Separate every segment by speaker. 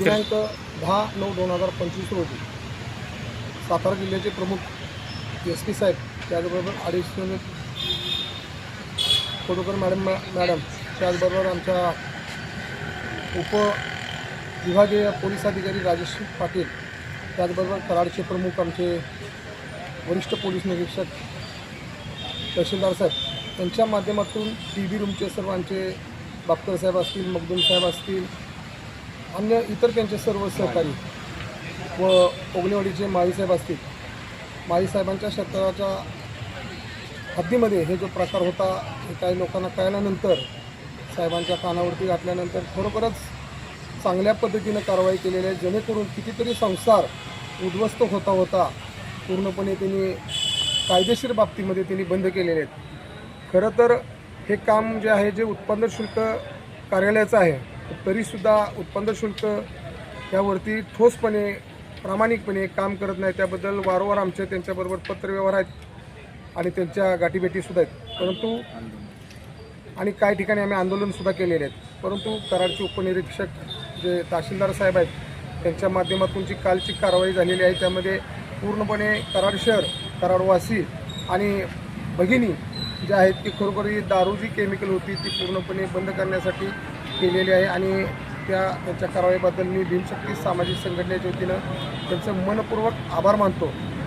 Speaker 1: दिनांक दहा नऊ दोन हजार पंचवीस रोजी सातारा जिल्ह्याचे प्रमुख एस पी साहेब त्याचबरोबर ॲडिशनल फोटोकर मॅडम मॅडम त्याचबरोबर आमच्या उप विभागीय पोलीस अधिकारी राजेश पाटील त्याचबरोबर कराडचे प्रमुख आमचे वरिष्ठ पोलीस निरीक्षक तहसीलदार साहेब त्यांच्या माध्यमातून टी व्ही रूमचे सर्व आमचे बापकर साहेब असतील मगदूम साहेब असतील अन्य इतर त्यांचे सर्व सहकारी व ओगलेवाडीचे माळीसाहेब असतील. माळीसाहेबांच्या क्षेत्राच्या हद्दीमध्ये हे जो प्रकार होता हे काही लोकांना कळल्यानंतर साहेबांच्या कानावरती घातल्यानंतर खरोखरच चांगल्या पद्धतीनं कारवाई केलेली आहे. जेणेकरून कितीतरी संसार उद्ध्वस्त होता होता पूर्णपणे त्यांनी कायदेशीर बाबतीमध्ये त्यांनी बंद केलेले आहेत. खरं तर हे काम जे आहे जे उत्पन्न शुल्क कार्यालयाचं आहे तरीसुद्धा उत्पन्न शुल्क त्यावरती ठोसपणे प्रामाणिकपणे काम करत नाही. त्याबद्दल वारंवार आमचे त्यांच्याबरोबर पत्रव्यवहार आहेत आणि त्यांच्या गाठीभेटीसुद्धा आहेत. परंतु आणि काही ठिकाणी आम्ही आंदोलनसुद्धा केलेले आहेत. परंतु कराडचे उपनिरीक्षक जे तहसीलदार साहेब आहेत त्यांच्या माध्यमातून जी कालची कारवाई झालेली आहे. त्यामध्ये पूर्णपणे कराड शहर कराडवासी आणि भगिनी ज्या आहेत ती खरोखर ही दारू जी केमिकल होती ती पूर्णपणे बंद करण्यासाठी केलेली आहे आणि त्या त्यांच्या कारवाईबद्दल मी भीमशक्ती सामाजिक संघटनेच्या वतीनं त्यांचं मनपूर्वक आभार मानतो.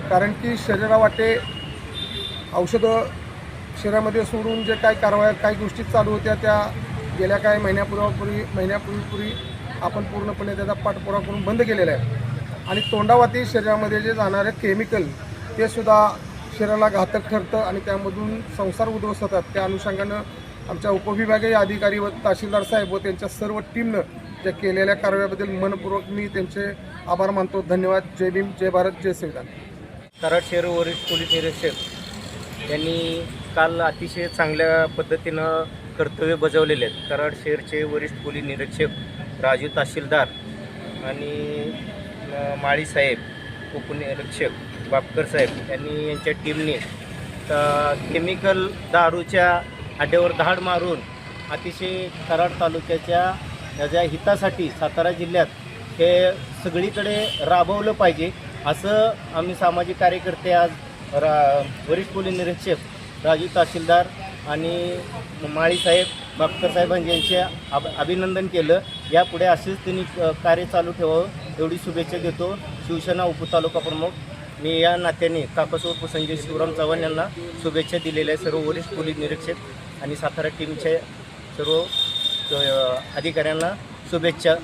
Speaker 1: कारण की शरीरावाटे औषधं शरीरामध्ये सोडून जे काही कारवाया काही गोष्टी चालू होत्या त्या गेल्या काही महिन्यापूर्वापूर्वी महिन्यापूर्वीपूर्वी आपण पूर्णपणे त्याचा पाठपुरावा करून बंद केलेला आहे. आणि तोंडावाती शरीरामध्ये जे जाणारे केमिकल ते सुद्धा शरीराला घातक ठरतं आणि त्यामधून संसार उद्ध्वस्त होतात. त्या अनुषंगानं आमच्या उपविभागीय अधिकारी व तहसीलदार साहेब व त्यांच्या सर्व टीमनं ज्या केलेल्या कारवाईबद्दल मनपूर्वक मी त्यांचे आभार मानतो. धन्यवाद. जय भीम. जय भारत. जय संविधान.
Speaker 2: कराड शहर वरिष्ठ पोलीस निरीक्षक यांनी काल अतिशय चांगल्या पद्धतीनं कर्तव्य बजावलेले आहेत. कराड शहरचे वरिष्ठ पोलीस निरीक्षक राजू तहसीलदार आणि माळी साहेब उपनिरीक्षक बापकर साहेब यांनी यांच्या टीमने केमिकल दारूच्या अड्ड्यावर धाड मारून अतिशय कराड तालुक्याच्या त्याच्या हितासाठी सातारा जिल्ह्यात हे सगळीकडे राबवलं पाहिजे. असं आम्ही सामाजिक कार्यकर्ते आज रा वरिष्ठ पोलीस निरीक्षक राजू तहसीलदार आणि माळीसाहेब बापकर साहेबांनी यांचे अब अभिनंदन केलं. यापुढे असेच त्यांनी कार्य चालू ठेवावं एवढी शुभेच्छा देतो. शिवसेना उपतालुका प्रमुख मी या नात्याने काकासोप संजय शिवराम चव्हाण यांना शुभेच्छा दिलेल्या आहे सर्व वरिष्ठ पोलीस निरीक्षक आणि सातारा टीमच्या सर्व अधिकाऱ्यांना शुभेच्छा